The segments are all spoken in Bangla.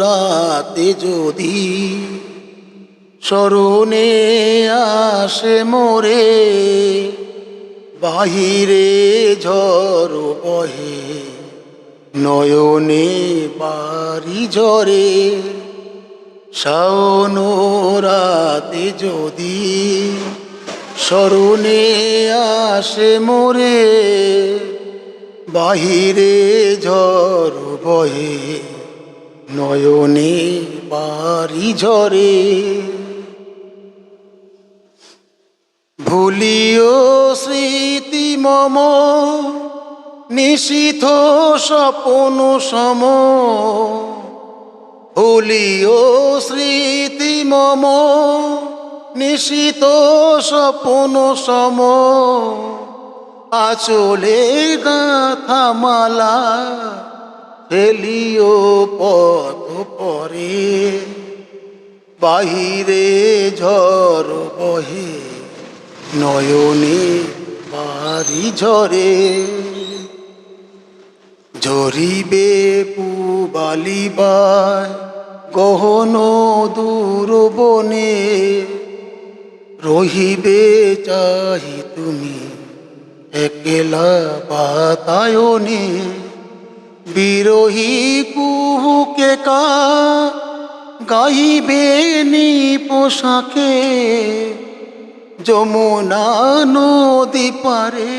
রাতে যদি স্মরণে আসে মোরে, বাহিরে ঝড় বহে, নয়নে বাড়ি ঝরে। রাতে যদি স্মরণে আসে মোরে বাহিরে ঝড় বহে নয়নে বাড়ি ঝরে। ভুলিও স্মৃতি মম, নিশীথ স্বপন সম। ভুলিও স্মৃতি মম নিশীত স্বপন সম। আচলে গাথা মালা ফেলিও পথ পরে। বাহিরে ঝড় বহে, নয়নে বাড়ি ঝরে। ঝরিবে পুবালি পুবালিবায় গহন দূর বনে। রহিবে চাহি তুমি একলা বাতায়নে বিরোহী কুহুকে কা গাইবে নি পোশাকে। যমুনা নদী পারে,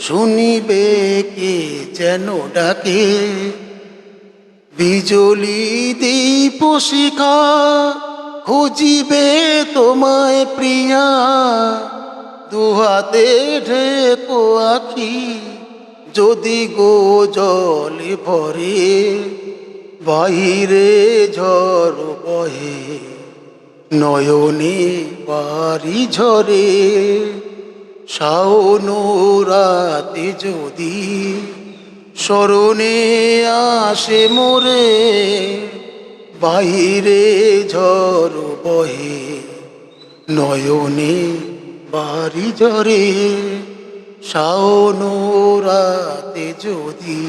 শুনিবে কে যেন ডাকে। বিজলি দীপ শিখা, খুঁজিবে তোমায় প্রিয়া। দুহাতে ঢেকো আখি যদি গো জলে ভরে, বাহিরে ঝড় বহে, নয়নে বাড়ি ঝরে। রাতে যদি স্মরণে আসে মোরে, বাহিরে ঝড় বহে, নয়নে বাড়ি জরে সাও রাতে যদি